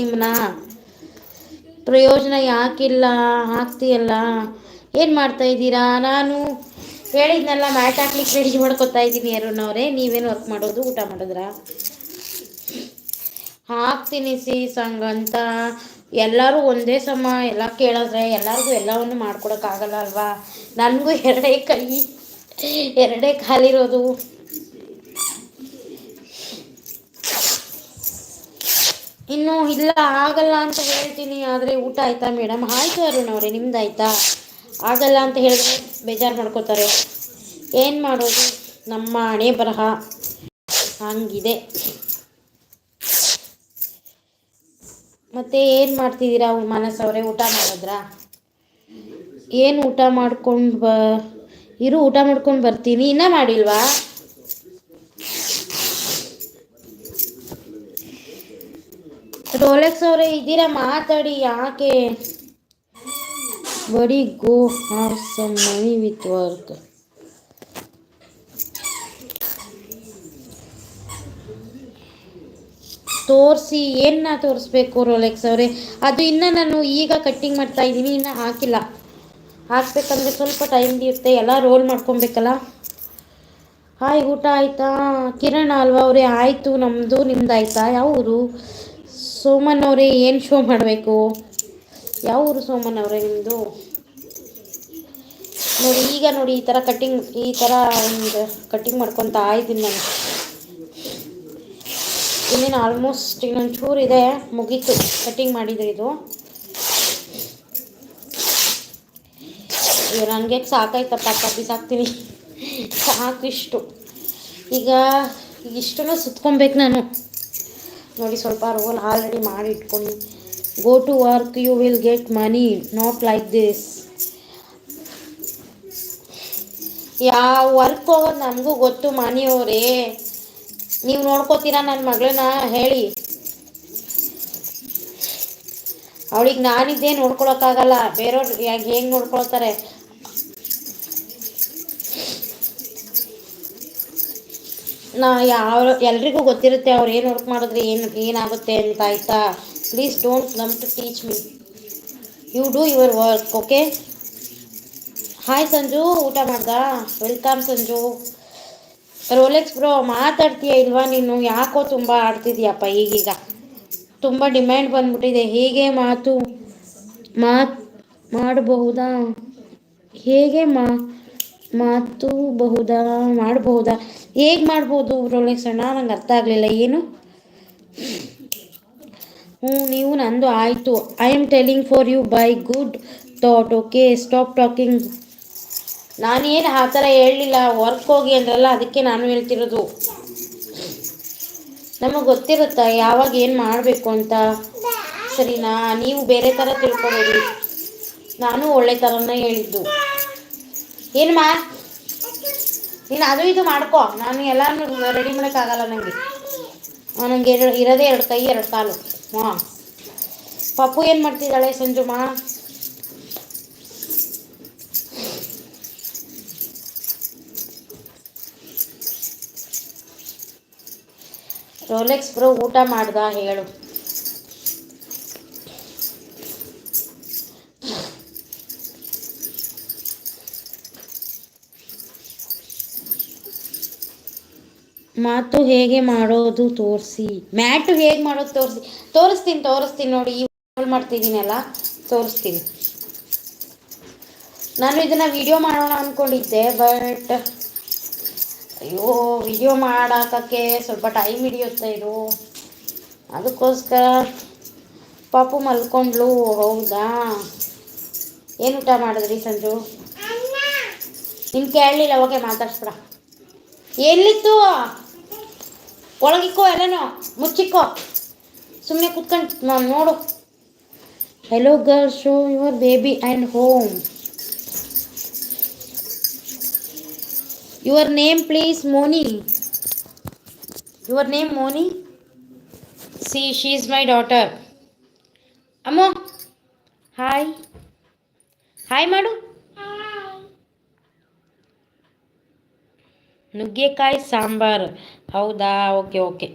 ನಿಮ್ಮನ್ನ ಪ್ರಯೋಜನ ಯಾಕಿಲ್ಲ? ಹಾಕ್ತೀಯಲ್ಲ ಏನು ಮಾಡ್ತಾಯಿದ್ದೀರಾ ನಾನು ಹೇಳಿದ್ನಲ್ಲ ಮ್ಯಾಟ್ ಹಾಕ್ಲಿಕ್ಕೆ ರೆಡಿ ಮಾಡ್ಕೊತಾ ಇದ್ದೀನಿ ಅರುಣವ್ರೆ ನೀವೇನು ವರ್ಕ್ ಮಾಡೋದು, ಊಟ ಮಾಡಿದ್ರಾ? ಹಾಕ್ತೀನಿ ಸಿ ಸಂಘ ಅಂತ ಎಲ್ಲರೂ ಒಂದೇ ಸಮ, ಎಲ್ಲ ಕೇಳಿದ್ರೆ ಎಲ್ಲರಿಗೂ ಎಲ್ಲವನ್ನು ಮಾಡ್ಕೊಡೋಕ್ಕಾಗಲ್ಲ ಅಲ್ವಾ? ನನಗೂ ಎರಡೇ ಕೈ, ಎರಡೇ ಕಾಲಿರೋದು. ಇನ್ನು ಇಲ್ಲ, ಆಗಲ್ಲ ಅಂತ ಹೇಳ್ತೀನಿ, ಆದರೆ ಊಟ ಆಯ್ತಾ ಮೇಡಮ್? ಆಯಿತು ಅರುಣ್ ಅವರೇ ನಿಮ್ದು ಆಯ್ತಾ ಆಗಲ್ಲ ಅಂತ ಹೇಳಿದ್ರೆ ಬೇಜಾರು ಮಾಡ್ಕೋತಾರೆ. ಏನು ಮಾಡೋದು? ನಮ್ಮ ಹಣೆ ಬರಹ. ಹಂಗಿದೆ. ಮತ್ತೆ ಏನು ಮಾಡ್ತಿದ್ದೀರಾ ಮನಸ್ಸವರೇ ಊಟ ಮಾಡಿದ್ರಾ? ಏನು ಊಟ ಮಾಡ್ಕೊಂಡು ಬ ಇರು, ಊಟ ಮಾಡ್ಕೊಂಡು ಬರ್ತೀನಿ. ಇನ್ನೂ ಮಾಡಿಲ್ವಾ? ರೋಲೆಕ್ಸ್ ಅವರೇ ಇದ್ದೀರಾ? ಮಾತಾಡಿ ಯಾಕೆ? ಬಡಿ go have some money with work. ತೋರಿಸಿ ಏನ ತೋರಿಸ್ಬೇಕು ರೋಲೆಕ್ಸ್ ಅವರೇ ಅದು ಇನ್ನು ನಾನು ಈಗ ಕಟ್ಟಿಂಗ್ ಮಾಡ್ತಾ ಇದ್ದೀನಿ, ಇನ್ನು ಹಾಕಿಲ್ಲ. ಹಾಕ್ಬೇಕಂದ್ರೆ ಸ್ವಲ್ಪ ಟೈಮ್ ಇರುತ್ತೆ, ಎಲ್ಲ ರೋಲ್ ಮಾಡ್ಕೊಬೇಕಲ್ಲ? ಹಾಯ್, ಊಟ ಆಯಿತಾ? ಕಿರಣ್ ಅಲ್ವಾ ಅವರೇ? ಆಯಿತು ನಮ್ಮದು ನಿಮ್ದು ಆಯಿತಾ ಯಾವ ಸೋಮನ್ ಅವರೇ, ಏನು ಶೋ ಮಾಡಬೇಕು? ಯಾವ ಊರು ಸೋಮನ್ ಅವರೇ ನಿಮ್ಮದು ನೋಡಿ, ಈಗ ನೋಡಿ, ಈ ಥರ ಕಟಿಂಗ್ ಈ ಥರ ಒಂದು ಕಟ್ಟಿಂಗ್ ಮಾಡ್ಕೊತಾ ಇದ್ದೀನಿ ನಾನು. ಇನ್ನೇನು ಆಲ್ಮೋಸ್ಟ್ ಇನ್ನೊಂದು ಚೂರು ಇದೆ, ಮುಗೀತು ಕಟ್ಟಿಂಗ್ ಮಾಡಿದ್ರೆ ಇದು. ಅಯ್ಯೋ, ನನಗೆ ಸಾಕಾಯ್ತಪ್ಪ ಬಿಸಾಕ್ತೀನಿ ಸಾಕು ಇಷ್ಟು ಈಗ ಇಷ್ಟನ್ನು ಸುತ್ಕೊಬೇಕು ನಾನು. ನೋಡಿ, ಸ್ವಲ್ಪ ರೋಲ್ ಆಲ್ರೆಡಿ ಮಾಡಿ ಇಟ್ಕೊಂಡು go to work you will get money not like this ಯಾವ ವರ್ಕ್ ಹೋಗೋದು ನನಗೂ ಗೊತ್ತು, ಮನೆಯವರೇ. ನೀವು ನೋಡ್ಕೋತೀರಾ ನನ್ನ ಮಗಳನ್ನ? ಹೇಳಿ. ಅವಳಿಗೆ ನಾನಿದ್ದೇ ನೋಡ್ಕೊಳಕ್ಕಾಗಲ್ಲ. ಬೇರೆಯವ್ರು ಯಾಕೆ ಹೆಂಗೆ ನೋಡ್ಕೊಳ್ತಾರೆ? ನಾ ಯಾವ ಎಲ್ರಿಗೂ ಗೊತ್ತಿರುತ್ತೆ ಅವ್ರು ಏನು ವರ್ಕ್ ಮಾಡಿದ್ರೆ, ಏನು, ಏನಾಗುತ್ತೆ ಅಂತ ಆಯಿತಾ? Please don't numb to teach me you do your work okay hi Sanju, ಊಟ ಮಾಡ್ದ? ವೆಲ್ಕಮ್ ಸಂಜು. ರೋಲೆಕ್ಸ್ ಬ್ರೋ ಮಾತಾಡ್ತೀಯ ಇಲ್ವಾ ನೀನು? ಯಾಕೋ ತುಂಬ ಆಡ್ತಿದ್ಯಪ್ಪ ಈಗೀಗ. ತುಂಬ ಡಿಮ್ಯಾಂಡ್ ಬಂದ್ಬಿಟ್ಟಿದೆ. ಹೇಗೆ ಮಾತು ಮಾತು, ಮಾಡಬಹುದಾ? ಹೇಗೆ ಮಾ ಮಾತು ಬಹುದಾ, ಮಾಡಬಹುದಾ? ಹೇಗೆ ಮಾಡ್ಬೋದು ಅಣ್ಣ? ನಂಗೆ ಅರ್ಥ ಆಗಲಿಲ್ಲ. ಏನು? ಹ್ಞೂ, ನೀವು ನಂದು ಆಯಿತು. I am telling for you by good thought okay stop talking ನಾನೇನು ಆ ಥರ ಹೇಳಲಿಲ್ಲ. ವರ್ಕ್ ಹೋಗಿ ಅಂದ್ರಲ್ಲ, ಅದಕ್ಕೆ ನಾನು ಹೇಳ್ತಿರೋದು. ನಮಗೆ ಗೊತ್ತಿರುತ್ತಾ ಯಾವಾಗ ಏನು ಮಾಡಬೇಕು ಅಂತ? ಸರಿನಾ? ನೀವು ಬೇರೆ ಥರ ತಿಳ್ಕೊಬೇಡಿ. ನಾನು ಒಳ್ಳೆ ಥರನೇ ಹೇಳಿದ್ದು. ಏನು ಮಾ? ನೀನು ಅದು ಇದು ಮಾಡ್ಕೊ. ನಾನು ಎಲ್ಲನೂ ರೆಡಿ ಮಾಡೋಕ್ಕಾಗಲ್ಲ ನನಗೆ ನನಗೆ ಎರಡು, ಇರೋದೇ ಎರಡು ಕೈ, ಎರಡು ಕಾಲು. ಹಾಂ ಪಪ್ಪು ಏನು ಮಾಡ್ತಿದ್ದಾಳೆ ಸಂಜುಮಾ ರೋಲೆಕ್ಸ್ ಬ್ರೋ ಊಟ ಮಾಡ್ದ ಹೇಳು. ಮಾತು ಹೇಗೆ ಮಾಡೋದು ತೋರಿಸಿ. ಮ್ಯಾಟು ಹೇಗೆ ಮಾಡೋದು ತೋರಿಸಿ. ತೋರಿಸ್ತೀನಿ ತೋರಿಸ್ತೀನಿ ನೋಡಿ ಈ ಮಾಡ್ತಿದ್ದೀನಲ್ಲ ತೋರಿಸ್ತೀನಿ. ನಾನು ಇದನ್ನು ವಿಡಿಯೋ ಮಾಡೋಣ ಅಂದ್ಕೊಂಡಿದ್ದೆ ಬಟ್ ಅಯ್ಯೋ ವಿಡಿಯೋ ಮಾಡಾಕಕ್ಕೆ ಸ್ವಲ್ಪ ಟೈಮ್ ಹಿಡಿಯುತ್ತೆ ಇದು. ಅದಕ್ಕೋಸ್ಕರ ಪಾಪು ಮಲ್ಕೊಂಡ್ಲು ಹೌದಾ? ಏನು ಊಟ ಮಾಡಿದ್ರಿ ಸಂಜು? ನಿನ್ ಕೇಳಲಿಲ್ಲ ಓಕೆ ಮಾತಾಡ್ಸ್ಬಿಡ. ಎಲ್ಲಿತ್ತು ಒಳಗಿಕ್ಕೋ ಎಲ್ಲನೋ ಮುಚ್ಚಿಕ್ಕೋ ಸುಮ್ಮನೆ ಕುತ್ಕೊಂಡು ನಾನು ನೋಡು. Hello girl show your baby and home your name please Moni your name Moni see she is my daughter ಅಮ್ಮ ಹಾಯ್ ಹಾಯ್ ಮಾಡು ನುಗ್ಗೆಕಾಯಿ ಸಾಂಬಾರು. ಹೌದಾ? Okay okay.